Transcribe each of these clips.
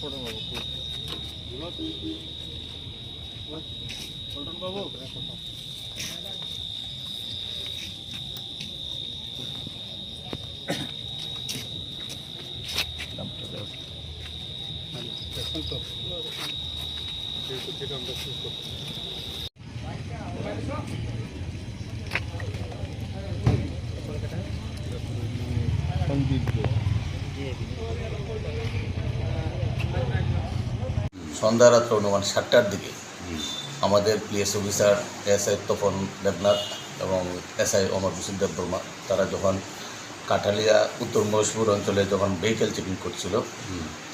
পড়েন বাবু পল্টন বাবু থেকে আমরা শুরু করছি সন্দীপ সন্ধ্যা রাত্র অনুমান সাতটার দিকে আমাদের PS officer SI Tapan Debnath এবং এসআই অমর হোসেন দেববর্মা তারা যখন কাঠালিয়া উত্তর মহেশপুর অঞ্চলে যখন ভেহিকেল চেকিং করছিল,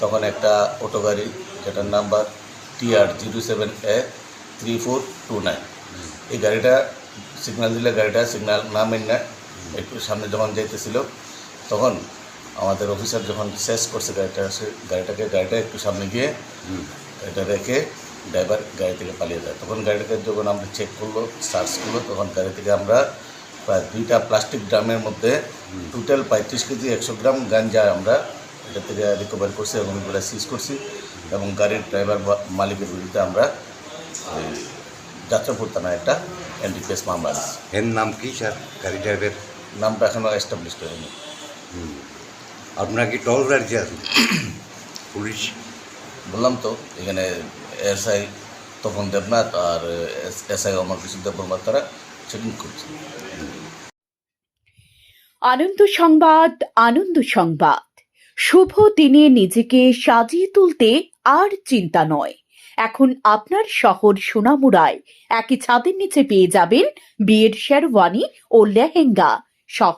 তখন একটা অটো গাড়ি, যেটার number TR zero seven A three four two nine এই গাড়িটা সিগন্যাল দিলে গাড়িটা সিগন্যাল না মেনে একটু সামনে যখন যাইতেছিল, তখন আমাদের অফিসার যখন শেষ করছে গাড়িটা সে গাড়িটাকে গাড়িটা একটু সামনে গিয়ে এটা রেখে ড্রাইভার গাড়ি থেকে পালিয়ে যায়। তখন গাড়িটাকে যখন আমরা চেক করল সার্চ করল তখন গাড়ি থেকে আমরা প্রায় দুইটা প্লাস্টিক ড্রামের মধ্যে টোটাল পঁয়ত্রিশ কেজি একশো গ্রাম গাঞ্জা আমরা এটা থেকে রিকভার করছি এবং এগুলো সিজ করছি এবং গাড়ির ড্রাইভার মালিকের বিরুদ্ধে আমরা যাত্রাপুর থানায় একটা এনডিপিএস মামলা এর নাম কি স্যার? গাড়ি ড্রাইভার নামটা এখনও এস্টাবলিশড হয়নি। আপনার কি টল রাজ্যে আছেন পুলিশ। বললাম তো এখানে এসআই তপন দেবনাথ আর এসআই অমর কৃষ্ণ দেববর্মা তারা চেকিং করছে। আনন্দ সংবাদ আনন্দ সংবাদ। শুভ দিনে নিজেকে সাজিয়ে তুলতে আর চিন্তা নয়। এখন আপনার শহর সোনামুড়ায়। একই ছাদের নিচে পেয়ে যাবেন বিয়ের শেরওয়ানি ও লেহেঙ্গা সহ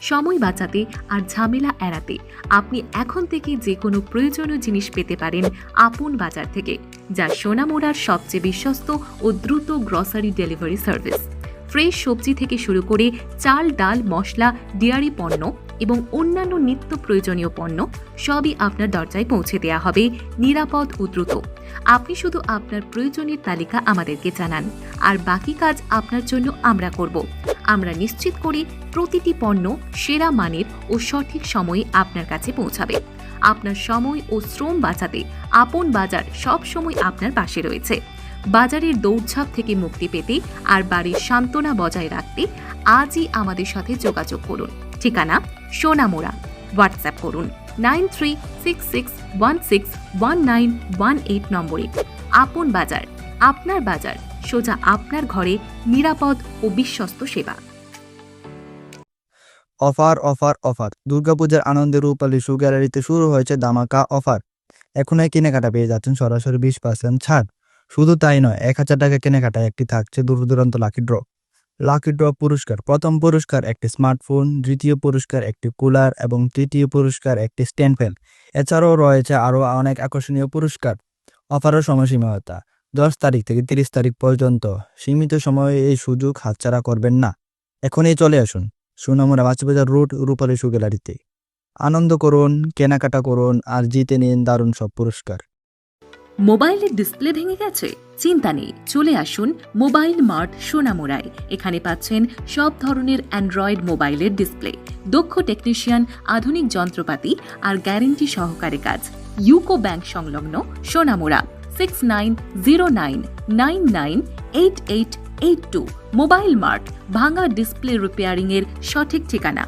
সময় বাঁচাতে আর ঝামেলা এড়াতে। আপনি এখন থেকে যে কোনো প্রয়োজনীয় জিনিস পেতে পারেন আপন বাজার থেকে, যা সোনামোড়ার সবচেয়ে বিশ্বস্ত ও দ্রুত গ্রসারি ডেলিভারি সার্ভিস। ফ্রেশ সবজি থেকে শুরু করে চাল, ডাল, মশলা, ডেয়ারি পণ্য এবং অন্যান্য নিত্য প্রয়োজনীয় পণ্য সবই আপনার দরজায় পৌঁছে দেওয়া হবে নিরাপদ ও দ্রুত। আপনি শুধু আপনার প্রয়োজনীয় তালিকা আমাদেরকে জানান, আর বাকি কাজ আপনার জন্য আমরা করব। আমরা নিশ্চিত করি প্রতিটি পণ্য সেরা মানের ও সঠিক সময়ে আপনার কাছে পৌঁছাবে। আপনার সময় ও শ্রম বাঁচাতে আপন বাজার সব সময় আপনার পাশে রয়েছে। বাজারের দৌড়ঝাঁপ থেকে মুক্তি পেতে আর বাড়ির সান্ত্বনা বজায় রাখতে আজই আমাদের সাথে যোগাযোগ করুন। ঠিকানা সোনামোড়া। হোয়াটসঅ্যাপ করুন nine three six six one six one nine one eight নম্বরে। আপন বাজার, আপনার বাজার। সোজা আপনার ঘরে নিরাপদ ও বিশ্বস্ত সেবা। Offer offer offer. দুর্গাপূজার আনন্দের রূপালী শু গ্যালারিতে শুরু হয়েছে দামাকা অফার। এখনই কেনাকাটা পেয়ে যাচ্ছেন সরাসরি বিশ পার্সেন্ট ছাড়। শুধু তাই নয়, এক হাজার টাকা কেনাকাটায় একটি থাকছে দূর দূরান্ত লাকি ড্র। লাকি ড্র পুরস্কার, প্রথম পুরস্কার একটি স্মার্টফোন, দ্বিতীয় পুরস্কার একটি কুলার এবং তৃতীয় পুরস্কার একটি স্ট্যান্ড ফ্যান। এছাড়াও রয়েছে আরও অনেক আকর্ষণীয় পুরস্কার। অফারের সময়সীমাতা দশ তারিখ থেকে তিরিশ তারিখ পর্যন্ত সীমিত সময়ে এই সুযোগ হাতছাড়া করবেন না। এখনই চলে আসুন সুনামুরা মাছবাজার রোড রূপালী শু গ্যালারিতে আনন্দ করুন, কেনাকাটা করুন আর জিতে নিন দারুণ সব পুরস্কার। মোবাইলের ডিসপ্লে ভেঙে গেছে? চিন্তা নেই, চলে আসুন মোবাইল মার্ট সোনামোড়ায় এখানে পাচ্ছেন সব ধরনের অ্যান্ড্রয়েড মোবাইলের ডিসপ্লে। দক্ষ টেকনিশিয়ান, আধুনিক যন্ত্রপাতি আর গ্যারেন্টি সহকারে কাজ। ইউকো ব্যাংক সংলগ্ন Sonamura six nine zero nine nine nine eight eight eight two mobile mart ভাঙা ডিসপ্লে রিপেয়ারিং এর সঠিক ঠিকানা।